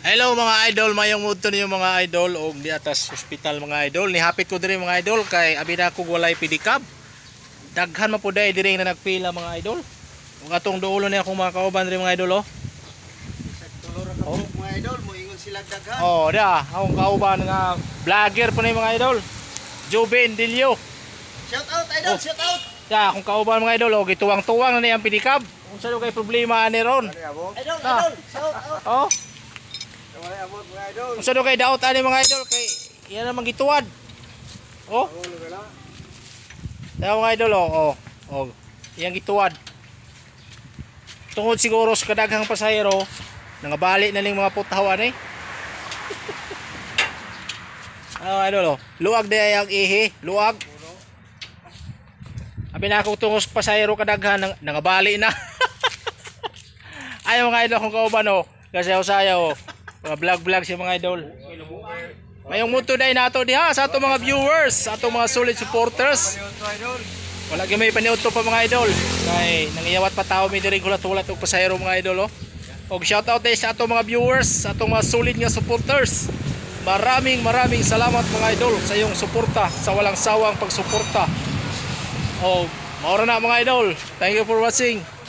Hello mga idol, mayong muto niyo mga idol og di atas hospital mga idol. Nihapit ko diri mga idol kay abi na ko walay pedicab. Daghan man dai diri na nagpila mga idol. Ug atong duulo ni akong mga kauban diri mga idol oh. Oh. mga idol, mo ingon sila daghan. Oh, da, akong kauban nga vlogger po ni mga idol. Joben Dilio. Shout out idol, Oh. shout out. Da, akong kauban mga idol og gituwang-tuwang na niyang pedicab. Unsa do kay problema ani ron? Idol, Ah. idol, shout out. Oh, Wala abot mga idol. unsa do kay daot ani mga idol kay yan naman gituwad. Oh, wala. Kaya mga idol, oh, oh, oh, iyang gituwad. Tungod siguro sa kadaghang pasahero, nangabali na ning mga putawan eh. ano idol, oh, luag di ay ang ihi, luag. Abi na ako tungos pasahero kadaghan, nang, nangabali na. Ayaw mga idol kung kauban, oh, kasi ako sayo, oh, vlog-vlog siya mga idol. Mayong muto dai nato diha sa ato mga viewers, sa ato mga solid supporters. Wala gyud may paniudto pa mga idol. Kay nangiyawat pa tawo mi diri gulat-gulat og pasahero mga idol oh. Og shout out din sa ato mga viewers, sa ato mga solid nga supporters. Maraming maraming salamat mga idol sa iyong suporta, sa walang sawang pagsuporta. Oh, maura na mga idol. Thank you for watching.